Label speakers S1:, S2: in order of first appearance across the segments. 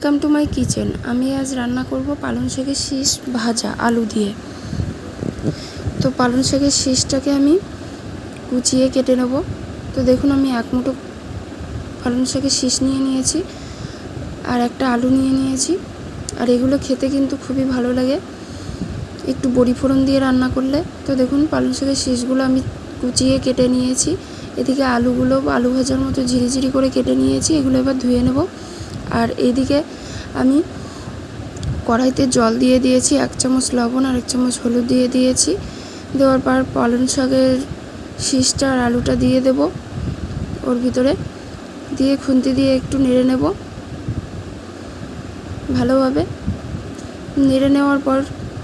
S1: Welcome to my kitchen. আমি আজ রান্না করব পালং শাকের শীষ ভাজা আলু দিয়ে। তো পালং শাকের শীষটাকে আমি কুচিয়ে কেটে নেব। তো দেখুন, আমি এক মুঠো পালং শাকের শীষ নিয়ে নিয়েছি আর একটা আলু নিয়ে নিয়েছি। আর এগুলো খেতে কিন্তু খুবই ভালো লাগে। একটু বড়ি ফোড়ন দিয়ে রান্না করলে। তো দেখুন, পালং শাকের শীষগুলো আমি কুচিয়ে কেটে নিয়েছি। এদিকে আলুগুলো আলু ভাজার মতো ঝিরিঝিরি করে কেটে নিয়েছি। এগুলো এবার ধুয়ে নেব। আর এইদিকে আমি কড়াইতে জল দিয়ে দিয়েছি, এক চামচ লবণ আর এক চামচ হলুদ দিয়ে দিয়েছি। দেওয়ার পর পালং শাকের শীষটা আর আলুটা দিয়ে দেব। ওর ভিতরে দিয়ে খুন্তি দিয়ে একটু নেড়ে নেব। ভালোভাবে নেড়ে নেওয়ার পর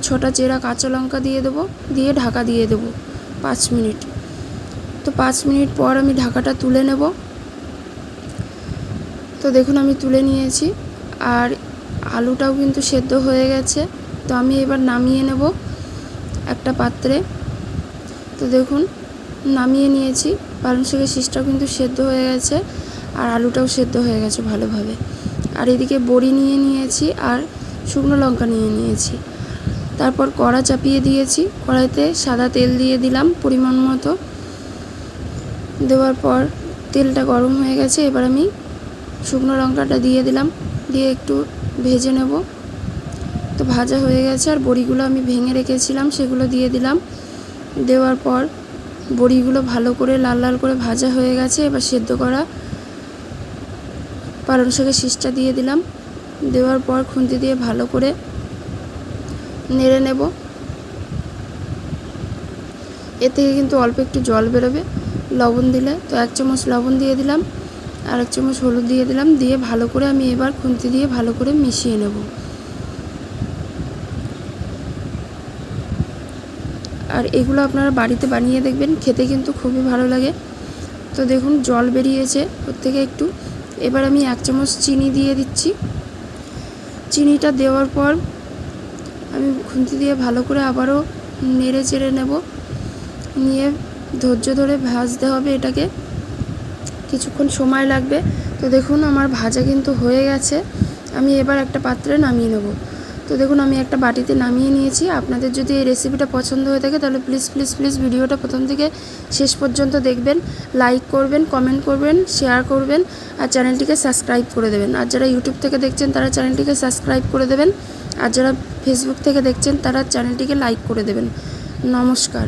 S1: ছটা চেরা কাঁচা লঙ্কা দিয়ে দেবো, দিয়ে ঢাকা দিয়ে দেবো পাঁচ মিনিট। তো পাঁচ মিনিট পর আমি ঢাকাটা তুলে নেব। তো দেখুন, আমি তুলে নিয়েছি। আর আলুটাও কিন্তু সেদ্ধ হয়ে গেছে। তো আমি এবার নামিয়ে নেব একটা পাত্রে। তো দেখুন, নামিয়ে নিয়েছি। পালং শাকের শীষটাও কিন্তু সেদ্ধ হয়ে গেছে আর আলুটাও সেদ্ধ হয়ে গেছে ভালোভাবে। আর এদিকে বড়ি নিয়ে নিয়েছি আর শুকনো লঙ্কা নিয়ে নিয়েছি। তারপর কড়া চাপিয়ে দিয়েছি। কড়াইতে সাদা তেল দিয়ে দিলাম পরিমাণ মতো। দেওয়ার পর তেলটা গরম হয়ে গেছে। এবার আমি শুকনো লঙ্কাটা দিয়ে দিলাম, দিয়ে একটু ভেজে নেব। তো ভাজা হয়ে গেছে, আর বড়িগুলো আমি ভেঙে রেখেছিলাম, সেগুলো দিয়ে দিলাম। দেওয়ার পর বড়িগুলো ভালো করে লাল লাল করে ভাজা হয়ে গেছে, এবার সেদ্ধ করা পালং শাকের শীষটা দিয়ে দিলাম। দেওয়ার পর খুন্তি দিয়ে ভালো করে নেড়ে নেব। এ থেকে কিন্তু অল্প একটু জল বেরোবে, লবণ দিলে। তো এক চামচ লবণ দিয়ে দিলাম। আর এক চামচ হলুদ দিয়ে দিলাম, দিয়ে ভালো করে আমি এবার খুন্তি দিয়ে ভালো করে মিশিয়ে নেব। আর এগুলো আপনারা বাড়িতে বানিয়ে দেখবেন, খেতে কিন্তু খুবই ভালো লাগে। তো দেখুন, জল বেরিয়েছে ওর থেকে একটু। এবার আমি এক চামচ চিনি দিয়ে দিচ্ছি। চিনিটা দেওয়ার পর আমি খুন্তি দিয়ে ভালো করে আবারও নেড়ে চেড়ে নেব। নিয়ে ধৈর্য ধরে ভাজতে হবে এটাকে। কিছুক্ষণ সময় লাগবে। তো দেখুন, আমার ভাজা কিন্তু হয়ে গেছে। আমি এবার একটা পাত্রে নামিয়ে নেব। তো দেখুন, আমি একটা বাটিতে নামিয়ে নিয়েছি। আপনাদের যদি এই রেসিপিটা পছন্দ হয়ে থাকে, তাহলে প্লিজ প্লিজ প্লিজ ভিডিওটা প্রথম থেকে শেষ পর্যন্ত দেখবেন। লাইক করবেন কমেন্ট করবেন শেয়ার করবেন, আর চ্যানেলটিকে সাবস্ক্রাইব করে দেবেন। আর যারা ইউটিউব থেকে দেখছেন, তারা চ্যানেলটিকে সাবস্ক্রাইব করে দেবেন। আর যারা ফেসবুক থেকে দেখছেন, তারা চ্যানেলটিকে লাইক করে দেবেন। নমস্কার।